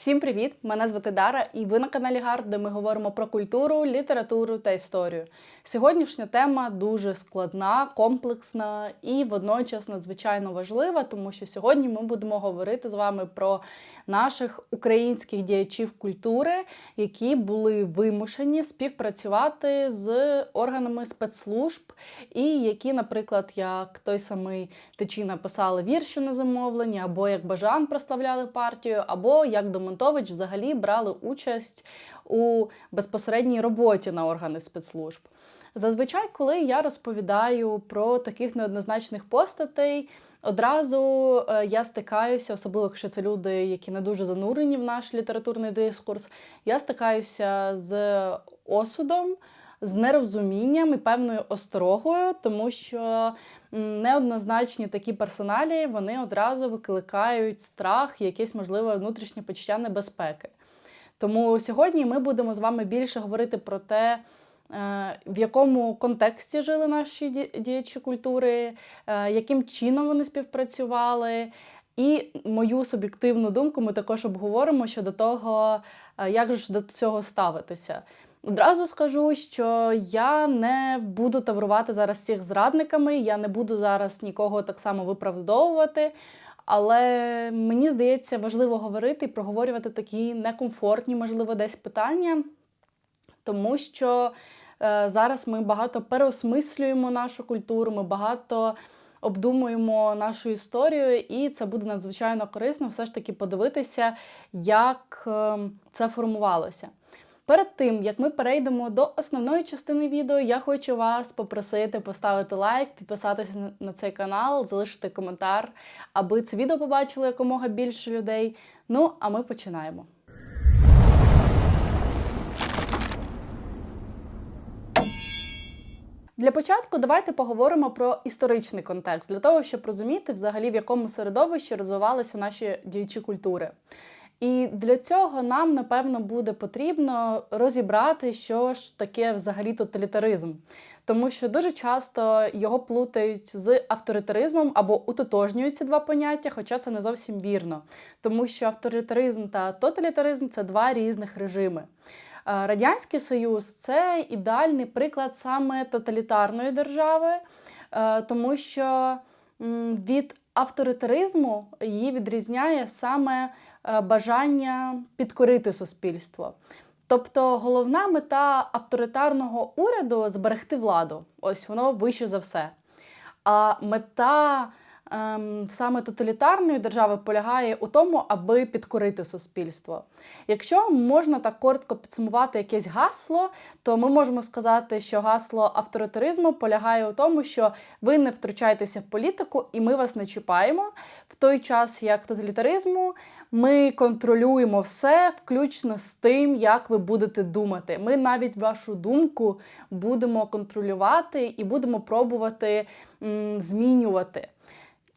Всім привіт! Мене звати Дара, і ви на каналі Гард, де ми говоримо про культуру, літературу та історію. Сьогоднішня тема дуже складна, комплексна і водночас надзвичайно важлива, тому що сьогодні ми будемо говорити з вами про наших українських діячів культури, які були вимушені співпрацювати з органами спецслужб, і які, наприклад, як той самий Тичина писали вірші на замовлення, або як Бажан прославляли партію, або як Домонтович взагалі брали участь у безпосередній роботі на органи спецслужб. Зазвичай, коли я розповідаю про таких неоднозначних постатей, одразу е, я стикаюся, особливо якщо це люди, які не дуже занурені в наш літературний дискурс, я стикаюся з осудом, з нерозумінням і певною осторогою, тому що неоднозначні такі персоналі вони одразу викликають страх, якесь можливе внутрішнє почуття небезпеки. Тому сьогодні ми будемо з вами більше говорити про те, е, в якому контексті жили наші діячі культури, е, яким чином вони співпрацювали. І мою суб'єктивну думку ми також обговоримо щодо того, е, як ж до цього ставитися. Одразу скажу, що я не буду таврувати зараз всіх зрадниками, я не буду зараз нікого так само виправдовувати. Але мені здається, важливо говорити і проговорювати такі некомфортні, можливо, десь питання, тому що е, зараз ми багато переосмислюємо нашу культуру, ми багато обдумуємо нашу історію, і це буде надзвичайно корисно все ж таки подивитися, як е, це формувалося. Перед тим, як ми перейдемо до основної частини відео, я хочу вас попросити поставити лайк, підписатися на- цей канал, залишити коментар, аби це відео побачило якомога більше людей. Ну, а ми починаємо. Для початку давайте поговоримо про історичний контекст, для того, щоб розуміти взагалі, в якому середовищі розвивалися наші діячі культури. І для цього нам, напевно, буде потрібно розібрати, що ж таке взагалі тоталітаризм. Тому що дуже часто його плутають з авторитаризмом або утотожнюють ці два поняття, хоча це не зовсім вірно. Тому що авторитаризм та тоталітаризм це два різних режими. Е, Радянський Союз це ідеальний приклад саме тоталітарної держави, е, тому що від авторитаризму її відрізняє саме бажання підкорити суспільство. Тобто головна мета авторитарного уряду зберегти владу. Ось воно вище за все. А мета ем, саме тоталітарної держави полягає у тому, аби підкорити суспільство. Якщо можна так коротко підсумувати якесь гасло, то ми можемо сказати, що гасло авторитаризму полягає у тому, що ви не втручаєтеся в політику і ми вас не чіпаємо. В той час як тоталітаризму ми контролюємо все, включно з тим, як ви будете думати. Ми навіть вашу думку будемо контролювати і будемо пробувати м, змінювати.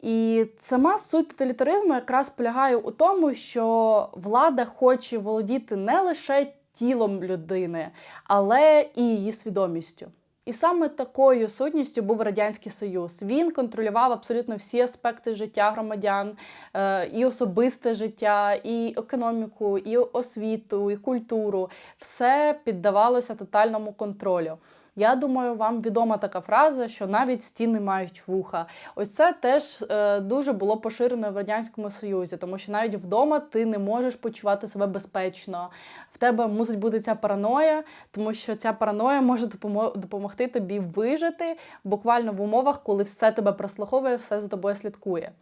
І сама суть тоталітаризму якраз полягає у тому, що влада хоче володіти не лише тілом людини, але і її свідомістю. І саме такою сутністю був Радянський Союз. Він контролював абсолютно всі аспекти життя громадян, е, і особисте життя, і економіку, і освіту, і культуру. Все піддавалося тотальному контролю. Я думаю, вам відома така фраза, що навіть стіни мають вуха. Ось це теж е, дуже було поширено в радянському союзі, тому що навіть вдома ти не можеш почувати себе безпечно. В тебе мусить бути ця параноя, тому що ця параноя може допомогти тобі вижити буквально в умовах, коли все тебе прослуховує, все за тобою слідкує.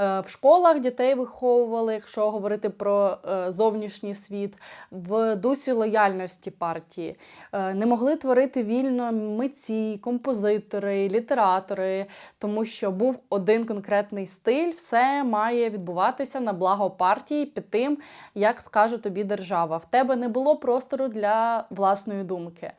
Е, В школах дітей виховували, якщо говорити про е, зовнішній світ, в дусі лояльності партії. Е, Не могли творити вільно митці, композитори, літератори, тому що був один конкретний стиль, все має відбуватися на благо партії під тим, як скаже тобі держава. В тебе не було простору для власної думки.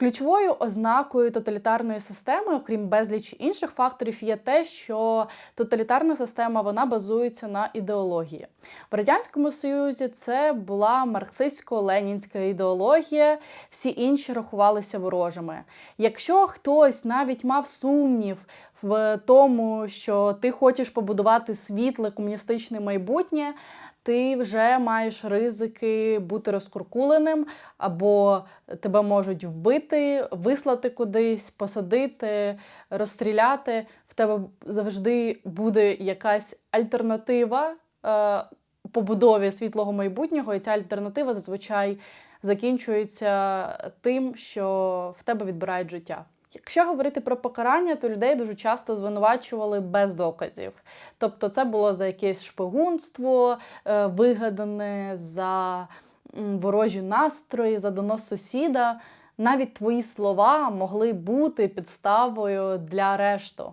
Ключовою ознакою тоталітарної системи, окрім безліч інших факторів, є те, що тоталітарна система вона базується на ідеології. В радянському союзі це була марксистсько-ленінська ідеологія, всі інші рахувалися ворожими. Якщо хтось навіть мав сумнів в тому, що ти хочеш побудувати світле комуністичне майбутнє. Ти вже маєш ризики бути розкуркуленим, або тебе можуть вбити, вислати кудись, посадити, розстріляти. В тебе завжди буде якась альтернатива е, побудові світлого майбутнього, і ця альтернатива зазвичай закінчується тим, що в тебе відбирають життя. Якщо говорити про покарання, то людей дуже часто звинувачували без доказів. Тобто, це було за якесь шпигунство, е, вигадане за ворожі настрої, за донос сусіда. Навіть твої слова могли бути підставою для арешту.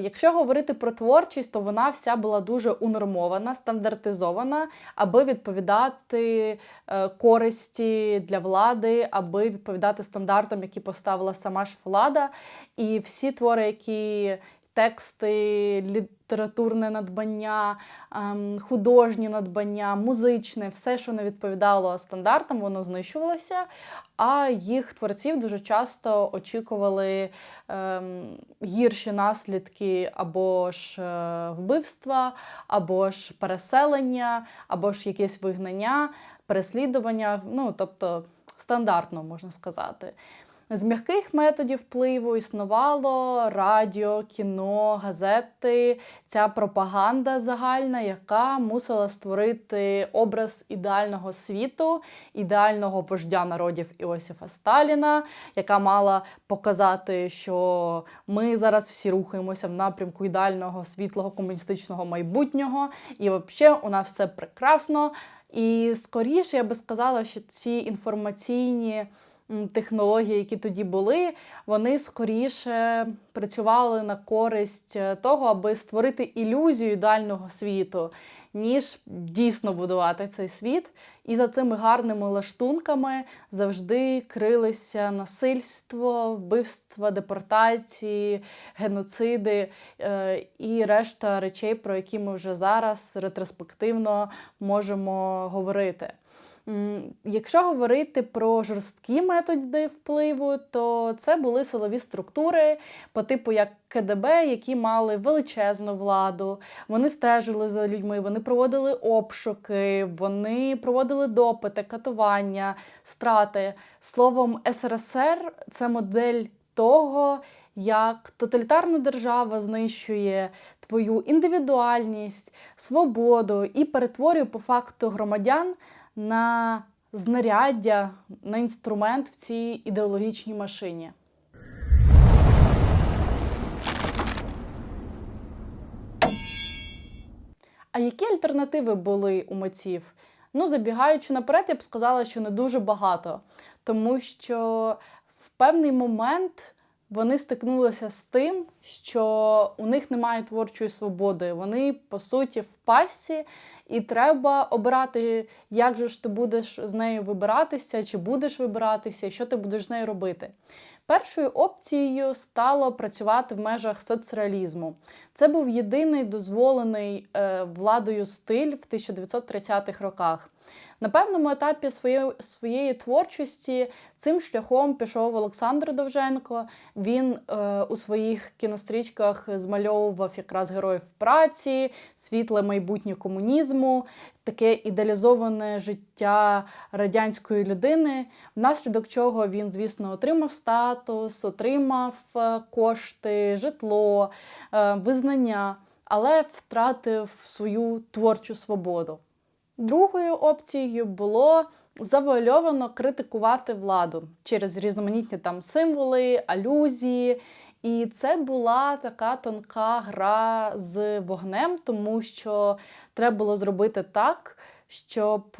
Якщо говорити про творчість, то вона вся була дуже унормована, стандартизована, аби відповідати е, користі для влади, аби відповідати стандартам, які поставила сама ж влада. І всі твори, які тексти, літературне надбання, ем, художні надбання, музичне, все, що не відповідало стандартам, воно знищувалося. А їх творців дуже часто очікували ем, гірші наслідки або ж е, вбивства, або ж переселення, або ж якесь вигнання, переслідування. Ну, тобто стандартно можна сказати. З м'яких методів впливу існувало радіо, кіно, газети, ця пропаганда загальна, яка мусила створити образ ідеального світу, ідеального вождя народів Іосифа Сталіна, яка мала показати, що ми зараз всі рухаємося в напрямку ідеального світлого комуністичного майбутнього, і взагалі у нас все прекрасно. І скоріше я би сказала, що ці інформаційні технології, які тоді були, вони скоріше працювали на користь е, того, аби створити ілюзію ідеального світу, ніж дійсно будувати цей світ. І за цими гарними лаштунками завжди крилися насильство, вбивства, депортації, геноциди е, і решта речей, про які ми вже зараз ретроспективно можемо говорити. Якщо говорити про жорсткі методи впливу, то це були силові структури по типу як КДБ, які мали величезну владу. Вони стежили за людьми, вони проводили обшуки, вони проводили допити, катування, страти. Словом, СРСР це модель того, як тоталітарна держава знищує твою індивідуальність, свободу і перетворює по факту громадян на знаряддя, на інструмент в цій ідеологічній машині. А які альтернативи були у митців? Ну, забігаючи наперед, я б сказала, що не дуже багато, тому що в певний момент вони стикнулися з тим, що у них немає творчої свободи. Вони, по суті, в пасті, і треба обирати, як же ж ти будеш з нею вибиратися, чи будеш вибиратися, що ти будеш з нею робити. Першою опцією стало працювати в межах соцреалізму. Це був єдиний дозволений е, владою стиль в 1930-х роках. На певному етапі своєї, своєї творчості цим шляхом пішов Олександр Довженко. Він е, у своїх кінострічках змальовував якраз героїв праці, світле майбутнє комунізму, таке ідеалізоване життя радянської людини, внаслідок чого він, звісно, отримав статус, отримав е, кошти, житло, е, визнання, але втратив свою творчу свободу. Другою опцією було завуальовано критикувати владу через різноманітні там символи, алюзії. І це була така тонка гра з вогнем, тому що треба було зробити так, щоб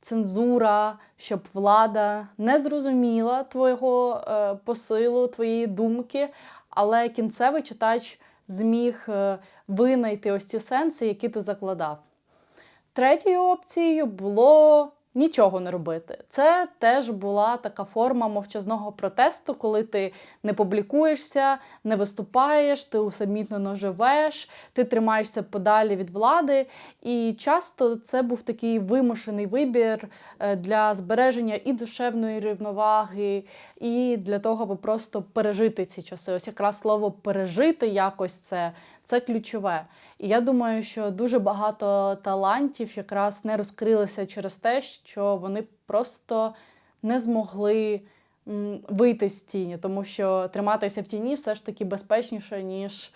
цензура, щоб влада не зрозуміла твого е, посилу, твоєї думки, але кінцевий читач зміг е, винайти ось ці сенси, які ти закладав. Третьою опцією було нічого не робити. Це теж була така форма мовчазного протесту, коли ти не публікуєшся, не виступаєш, ти усамітнено живеш, ти тримаєшся подалі від влади. І часто це був такий вимушений вибір е, для збереження і душевної рівноваги, і для того, аби просто пережити ці часи. Ось якраз слово пережити якось це. це ключове. І я думаю, що дуже багато талантів якраз не розкрилися через те, що вони просто не змогли вийти з тіні, тому що триматися в тіні все ж таки безпечніше, ніж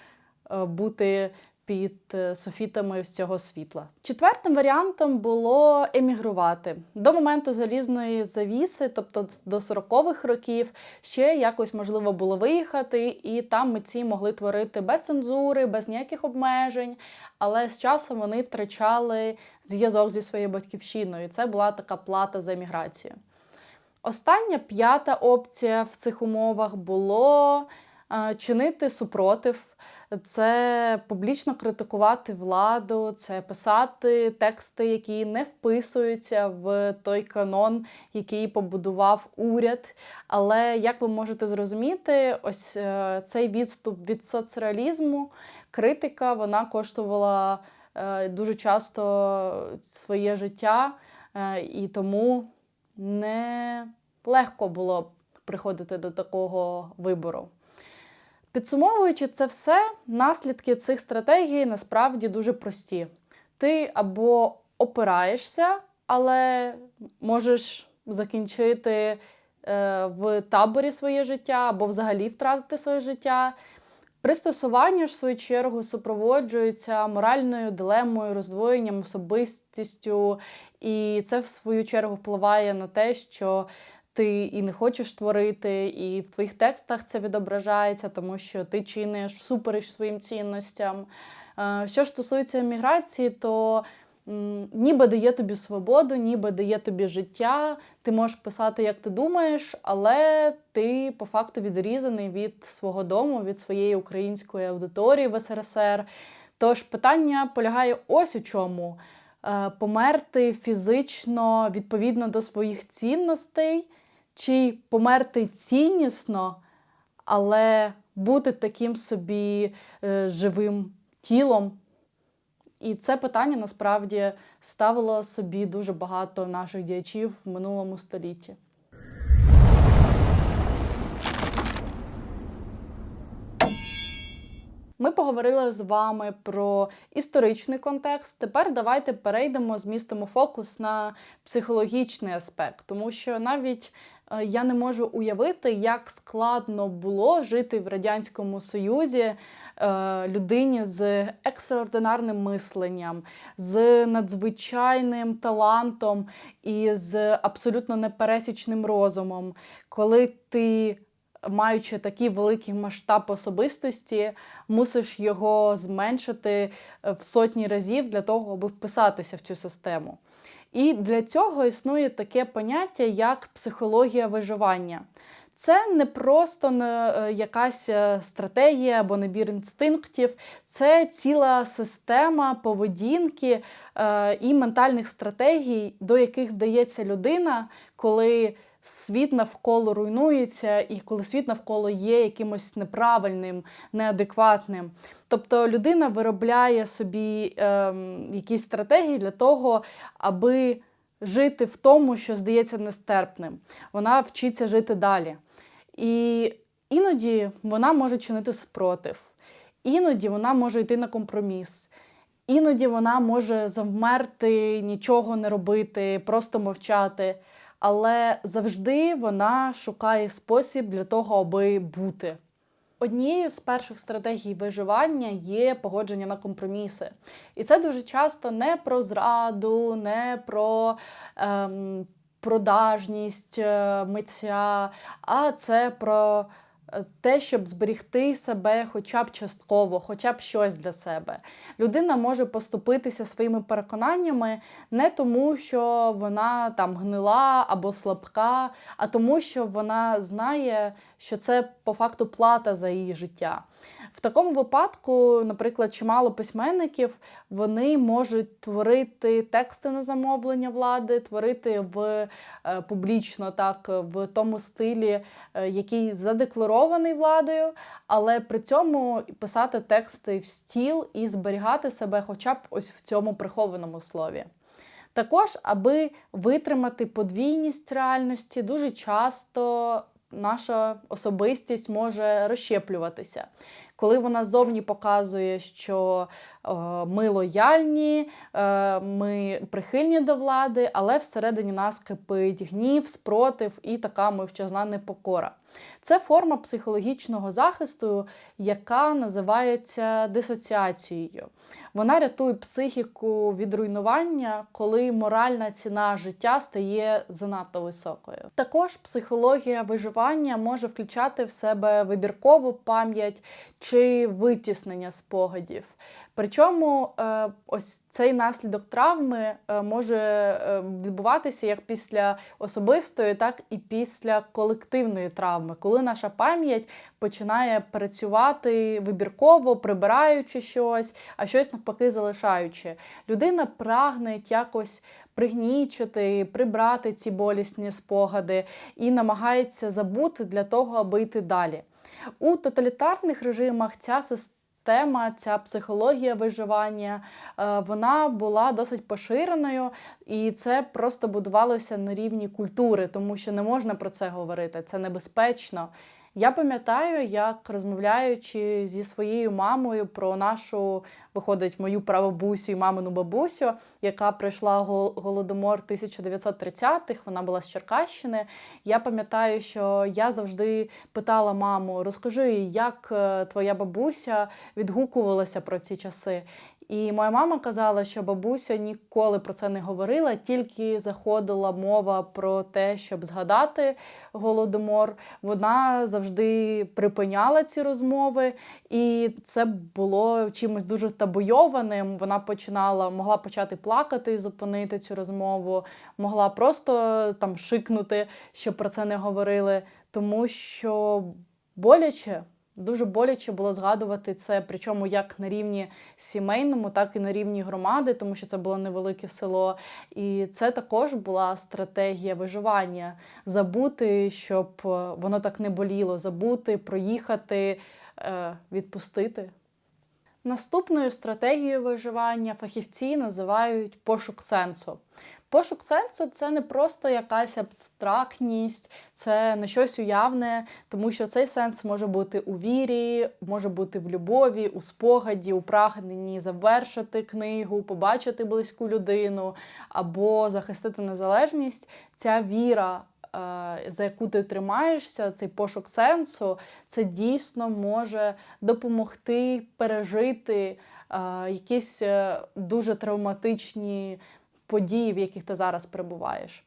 е, бути під е, софітами з цього світла. Четвертим варіантом було емігрувати до моменту залізної завіси, тобто до 40-х років, ще якось можливо було виїхати, і там митці могли творити без цензури, без ніяких обмежень. Але з часом вони втрачали зв'язок зі своєю батьківщиною. Це була така плата за еміграцію. Остання п'ята опція в цих умовах було е, чинити супротив. Це публічно критикувати владу, це писати тексти, які не вписуються в той канон, який побудував уряд. Але як ви можете зрозуміти, ось е, цей відступ від соцреалізму, критика, вона коштувала е, дуже часто своє життя, е, і тому не легко було приходити до такого вибору. Підсумовуючи це все, наслідки цих стратегій насправді дуже прості. Ти або опираєшся, але можеш закінчити е, в таборі своє життя, або взагалі втратити своє життя. Пристосування ж, в свою чергу, супроводжується моральною дилемою, роздвоєнням, особистістю, і це, в свою чергу, впливає на те, що ти і не хочеш творити, і в твоїх текстах це відображається, тому що ти чиниш супереч своїм цінностям. Е, що ж стосується міграції, то ніби дає тобі свободу, ніби дає тобі життя, ти можеш писати, як ти думаєш, але ти по факту відрізаний від свого дому, від своєї української аудиторії в СРСР. Тож питання полягає ось у чому: е, померти фізично відповідно до своїх цінностей чи померти ціннісно, але бути таким собі е, живим тілом. І це питання насправді ставило собі дуже багато наших діячів в минулому столітті. Ми поговорили з вами про історичний контекст. Тепер давайте перейдемо, змістимо фокус на психологічний аспект, тому що навіть я не можу уявити, як складно було жити в Радянському Союзі е, людині з екстраординарним мисленням, з надзвичайним талантом і з абсолютно непересічним розумом, коли ти. Маючи такий великий масштаб особистості, мусиш його зменшити в сотні разів для того, аби вписатися в цю систему. І для цього існує таке поняття, як психологія виживання. Це не просто е, якась е, стратегія або набір інстинктів, це ціла система поведінки е, і ментальних стратегій, до яких вдається людина, коли світ навколо руйнується, і коли світ навколо є якимось неправильним, неадекватним. Тобто людина виробляє собі ем, якісь стратегії для того, аби жити в тому, що здається нестерпним. Вона вчиться жити далі. І іноді вона може чинити спротив, іноді вона може йти на компроміс. Іноді вона може завмерти, нічого не робити, просто мовчати але завжди вона шукає спосіб для того, аби бути. Однією з перших стратегій виживання є погодження на компроміси. І це дуже часто не про зраду, не про ем, продажність е, митця, а це про те, щоб зберігти себе хоча б частково, хоча б щось для себе. Людина може поступитися своїми переконаннями не тому, що вона там гнила або слабка, а тому, що вона знає, що це по факту плата за її життя. В такому випадку, наприклад, чимало письменників вони можуть творити тексти на замовлення влади, творити в е, публічно так в тому стилі, е, який задекларований владою, але при цьому писати тексти в стіл і зберігати себе, хоча б ось в цьому прихованому слові. Також, аби витримати подвійність реальності, дуже часто наша особистість може розщеплюватися. Коли вона зовні показує, що е, ми лояльні, е, ми прихильні до влади, але всередині нас кипить гнів, спротив і така мовчазна непокора. Це форма психологічного захисту, яка називається дисоціацією. Вона рятує психіку від руйнування, коли моральна ціна життя стає занадто високою. Також психологія виживання може включати в себе вибіркову пам'ять чи витіснення спогадів. Причому е, ось цей наслідок травми е, може е, відбуватися як після особистої, так і після колективної травми, коли наша пам'ять починає працювати вибірково, прибираючи щось, а щось навпаки залишаючи. Людина прагне якось пригнічити, прибрати ці болісні спогади і намагається забути для того, аби йти далі. У тоталітарних режимах ця система ця психологія виживання, е, вона була досить поширеною, і це просто будувалося на рівні культури, тому що не можна про це говорити, це небезпечно. Я пам'ятаю, як розмовляючи зі своєю мамою про нашу, виходить, мою прабабусю і мамину бабусю, яка прийшла голодомор 1930-х, вона була з Черкащини. Я пам'ятаю, що я завжди питала маму: розкажи, як е, твоя бабуся відгукувалася про ці часи. І моя мама казала, що бабуся ніколи про це не говорила, тільки заходила мова про те, щоб згадати голодомор. Вона завжди припиняла ці розмови, і це було чимось дуже табуйованим. Вона починала, могла почати плакати і зупинити цю розмову, могла просто там шикнути, щоб про це не говорили, тому що боляче. Дуже боляче було згадувати це, причому як на рівні сімейному, так і на рівні громади, тому що це було невелике село. І це також була стратегія виживання забути, щоб е, воно так не боліло, забути, проїхати, е, відпустити. Наступною стратегією виживання фахівці називають пошук сенсу. Пошук сенсу це не просто якась абстрактність, це не щось уявне, тому що цей сенс може бути у вірі, може бути в любові, у спогаді, у прагненні завершити книгу, побачити близьку людину або захистити незалежність. Ця віра. Е, за яку ти тримаєшся, цей пошук сенсу, це дійсно може допомогти пережити е, якісь е, дуже травматичні події, в яких ти зараз перебуваєш.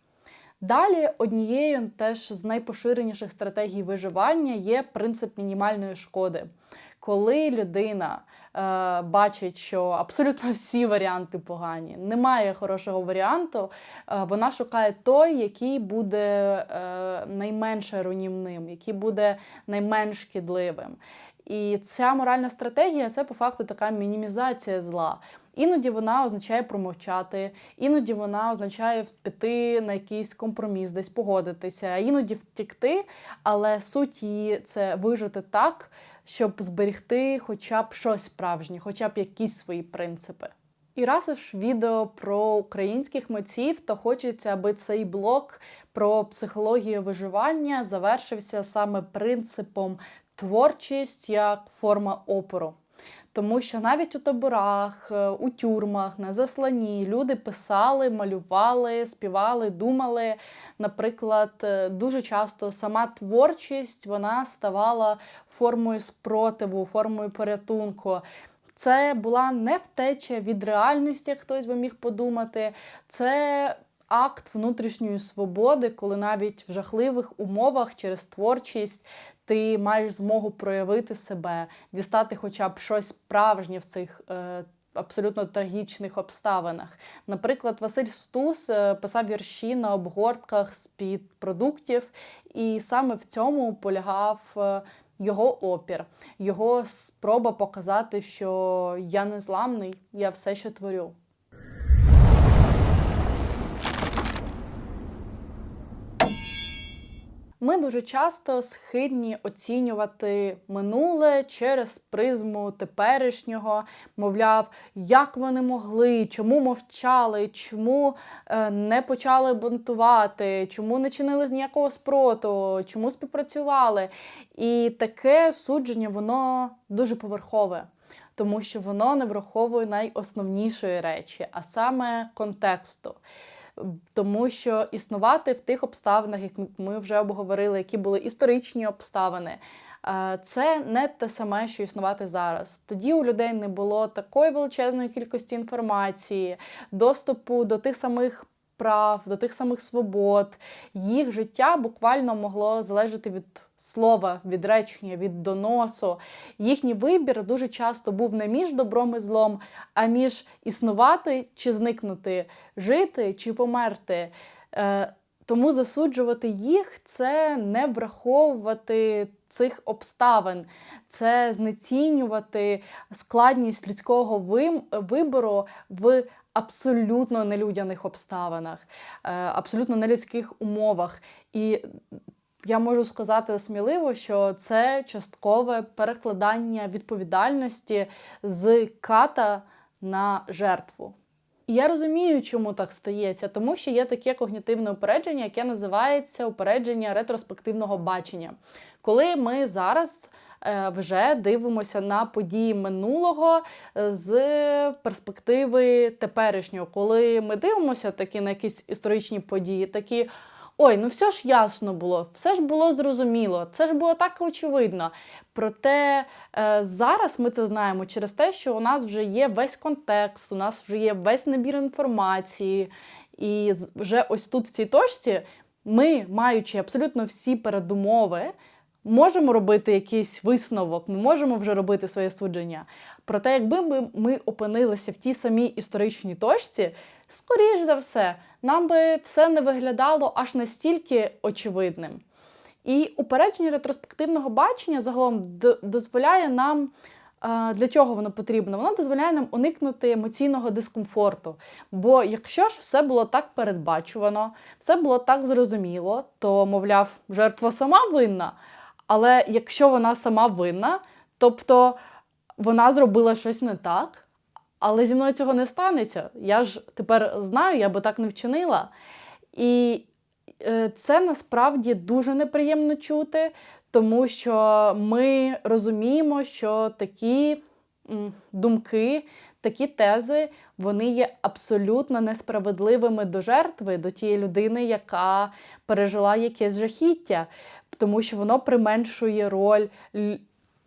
Далі однією теж з найпоширеніших стратегій виживання є принцип мінімальної шкоди. Коли людина е, бачить, що абсолютно всі варіанти погані, немає хорошого варіанту, е, вона шукає той, який буде е, найменше руйнівним, який буде найменш шкідливим. І ця моральна стратегія це по факту така мінімізація зла. Іноді вона означає промовчати, іноді вона означає піти на якийсь компроміс, десь погодитися, іноді втікти, але суть її це вижити так, щоб зберегти хоча б щось справжнє, хоча б якісь свої принципи. І раз уж відео про українських митців, то хочеться, аби цей блок про психологію виживання завершився саме принципом творчість як форма опору. Тому що навіть у таборах, е, у тюрмах, на засланні люди писали, малювали, співали, думали. Наприклад, е, дуже часто сама творчість вона ставала формою спротиву, формою порятунку. Це була не втеча від реальності, як хтось би міг подумати. Це акт внутрішньої свободи, коли навіть в жахливих умовах через творчість ти маєш змогу проявити себе, дістати хоча б щось справжнє в цих. Е, Абсолютно трагічних обставинах. Наприклад, Василь Стус е, писав вірші на обгортках з-під продуктів, і саме в цьому полягав е, його опір, його спроба показати, що я не зламний, я все ще творю. Ми дуже часто схильні оцінювати минуле через призму теперішнього, мовляв, як вони могли, чому мовчали, чому е, не почали бунтувати, чому не чинили ніякого спроту, чому співпрацювали. І таке судження, воно дуже поверхове. Тому що воно не враховує найосновнішої речі, а саме контексту тому що існувати в тих обставинах, як ми вже обговорили, які були історичні обставини. Е, це не те саме, що існувати зараз. Тоді у людей не було такої величезної кількості інформації, доступу до тих самих прав, до тих самих свобод. Їх життя буквально могло залежати від слова, від речення, від доносу. Їхній вибір дуже часто був не між добром і злом, а між існувати чи зникнути, жити чи померти. Е, тому засуджувати їх це не враховувати цих обставин, це знецінювати складність людського вибору в абсолютно нелюдяних обставинах, е, абсолютно нелюдських умовах. І я можу сказати сміливо, що це часткове перекладання відповідальності з ката на жертву. І я розумію, чому так стається, тому що є таке когнітивне упередження, яке називається упередження ретроспективного бачення. Коли ми зараз е, вже дивимося на події минулого е, з перспективи теперішнього, коли ми дивимося такі на якісь історичні події, такі. Ой, ну все ж ясно було, все ж було зрозуміло, це ж було так очевидно. Проте е, зараз ми це знаємо через те, що у нас вже є весь контекст, у нас вже є весь набір інформації. І вже ось тут, в цій точці, ми, маючи абсолютно всі передумови, можемо робити якийсь висновок, ми можемо вже робити своє судження. Проте, якби ми, ми опинилися в тій самій історичній точці, скоріш за все, нам би все не виглядало аж настільки очевидним. І упередження ретроспективного бачення загалом дозволяє нам. Для чого воно потрібно? Воно дозволяє нам уникнути емоційного дискомфорту. Бо якщо ж все було так передбачувано, все було так зрозуміло, то, мовляв, жертва сама винна. Але якщо вона сама винна, тобто вона зробила щось не так, але зі мною цього не станеться. Я ж тепер знаю, я би так не вчинила. І е, це насправді дуже неприємно чути, тому що ми розуміємо, що такі думки, такі тези, вони є абсолютно несправедливими до жертви, до тієї людини, яка пережила якесь жахіття, тому що воно применшує роль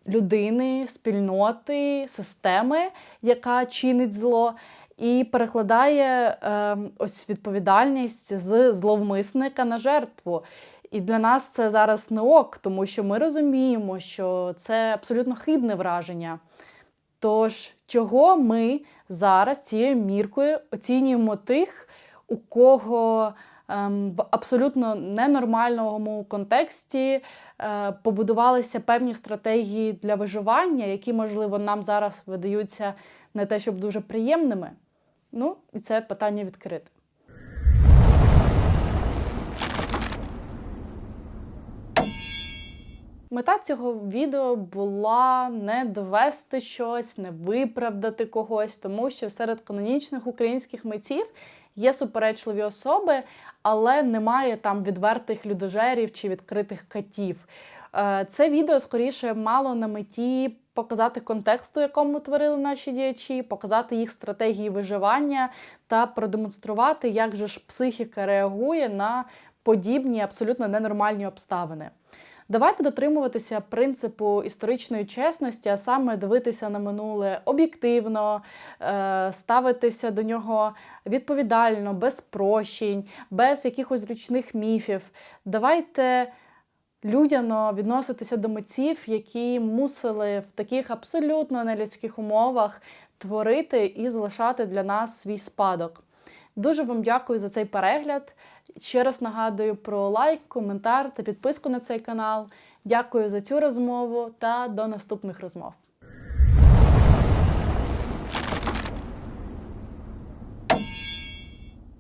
людини, спільноти, системи, яка чинить зло, і перекладає е, ось відповідальність з зловмисника на жертву. І для нас це зараз не ок, тому що ми розуміємо, що це абсолютно хибне враження. Тож, чого ми зараз цією міркою оцінюємо тих, у кого в абсолютно ненормальному контексті Е, побудувалися певні стратегії для виживання, які, можливо, нам зараз видаються не те, щоб дуже приємними. Ну, і це питання відкрите. Мета цього відео була не довести щось, не виправдати когось, тому що серед канонічних українських митців є суперечливі особи, але немає там відвертих людожерів чи відкритих катів. Е, це відео скоріше мало на меті показати контекст, у якому творили наші діячі, показати їх стратегії виживання та продемонструвати, як же ж психіка реагує на подібні абсолютно ненормальні обставини. Давайте дотримуватися принципу історичної чесності, а саме дивитися на минуле об'єктивно, е, ставитися до нього відповідально, без прощень, без якихось ручних міфів. Давайте людяно відноситися до митців, які мусили в таких абсолютно нелюдських умовах творити і залишати для нас свій спадок. Дуже вам дякую за цей перегляд. Ще раз нагадую про лайк, коментар та підписку на цей канал. Дякую за цю розмову та до наступних розмов.